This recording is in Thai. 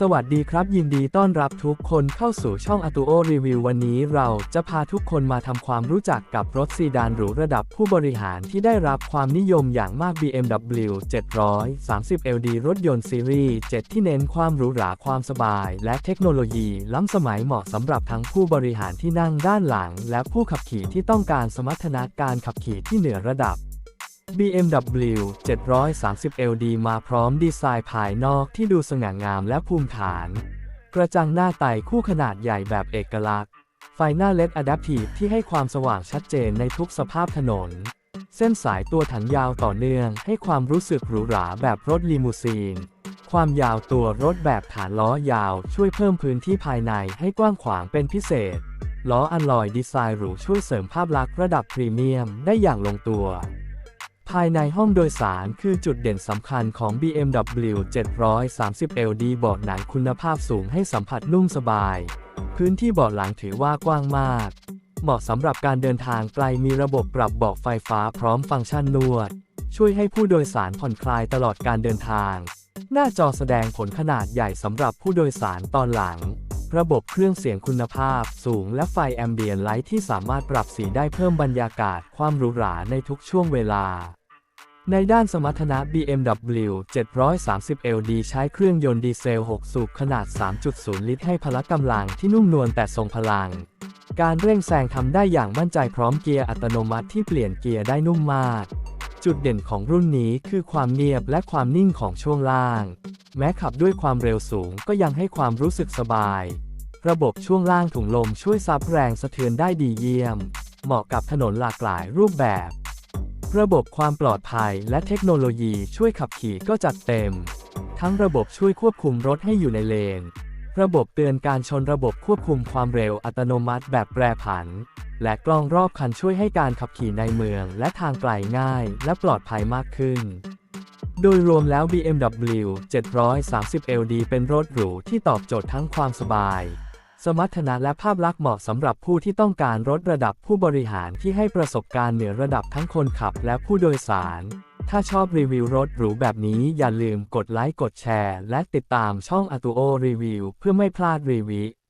สวัสดีครับ ยินดีต้อนรับทุกคนเข้าสู่ช่อง a t u o Review วันนี้เราจะพาทุกคนมาทำความรู้จักกับรถซีดานหรูระดับผู้บริหารที่ได้รับความนิยมอย่างมาก BMW 730 LD รถยนต์ซีรีส์7ที่เน้นความหรูหราความสบาย และเทคโนโลยีล้ำสมัยเหมาะสำหรับทั้งผู้บริหารที่นั่งด้านหลัง และผู้ขับขี่ที่ต้องการสมรรถนะการขับขี่ที่เหนือระดับ BMW 730 LD มาพร้อมดีไซน์ภายนอกที่ดูสง่างามและภูมิฐาน กระจังหน้าไต่คู่ขนาดใหญ่แบบเอกลักษณ์ ไฟหน้าเลดอะดัพทีฟที่ให้ความสว่างชัดเจนในทุกสภาพถนน เส้นสายตัวถังยาวต่อเนื่องให้ความรู้สึกหรูหราแบบรถลีมูซีน ความยาวตัวรถแบบฐานล้อยาวช่วยเพิ่มพื้นที่ภายในให้กว้างขวางเป็นพิเศษ ล้ออัลลอยดีไซน์หรูช่วยเสริมภาพลักษณ์ระดับพรีเมียมได้อย่างลงตัว ภายในห้องโดยสารคือจุดเด่นสำคัญของ BMW 730 LD เบาะหนังคุณภาพสูงให้สัมผัสนุ่มสบาย พื้นที่เบาะหลังถือว่ากว้างมาก เหมาะสำหรับการเดินทางไกลมีระบบปรับเบาะไฟฟ้าพร้อมฟังก์ชันนวด ช่วยให้ผู้โดยสารผ่อนคลายตลอดการเดินทาง หน้าจอแสดงผลขนาดใหญ่สำหรับผู้โดยสารตอนหลัง ระบบเครื่องเสียงคุณภาพสูงและไฟแอมเบียนไลท์ที่สามารถปรับสีได้เพิ่มบรรยากาศความหรูหราในทุกช่วงเวลา ในด้านสมรรถนะ BMW 730 LD ใช้เครื่องยนต์ดีเซล 6 สูบขนาด 3.0 ลิตรให้พละกำลังที่นุ่มนวลแต่ทรงพลัง การเร่งแซงทำได้อย่างมั่นใจพร้อมเกียร์อัตโนมัติที่เปลี่ยนเกียร์ได้นุ่มมาก จุดเด่นของรุ่นนี้คือความเนียบและความนิ่งของช่วงล่าง แม้ขับด้วยความเร็วสูงก็ยังให้ความรู้สึกสบาย ระบบช่วงล่างถุงลมช่วยซับแรงสะเทือนได้ดีเยี่ยม เหมาะกับถนนหลากหลายรูปแบบ ระบบความปลอดภัยและเทคโนโลยีช่วยขับขี่ก็จัดเต็ม ทั้งระบบช่วยควบคุมรถให้อยู่ในเลน ระบบเตือนการชนระบบควบคุมความเร็วอัตโนมัติแบบแปรผัน และกล้องรอบคันช่วยให้การขับขี่ในเมืองและทางไกลง่ายและปลอดภัยมากขึ้น โดยรวมแล้ว BMW 730 LD เป็นรถหรูที่ตอบโจทย์ทั้งความสบาย สมรรถนะและภาพลักษณ์เหมาะสำหรับผู้ที่ต้องการรถระดับผู้บริหารที่ให้ประสบการณ์เหนือระดับทั้งคนขับและผู้โดยสาร ถ้าชอบรีวิวรถหรูแบบนี้อย่าลืมกดไลค์กดแชร์ และติดตามช่อง a t u o Review เพื่อไม่พลาดรีวิว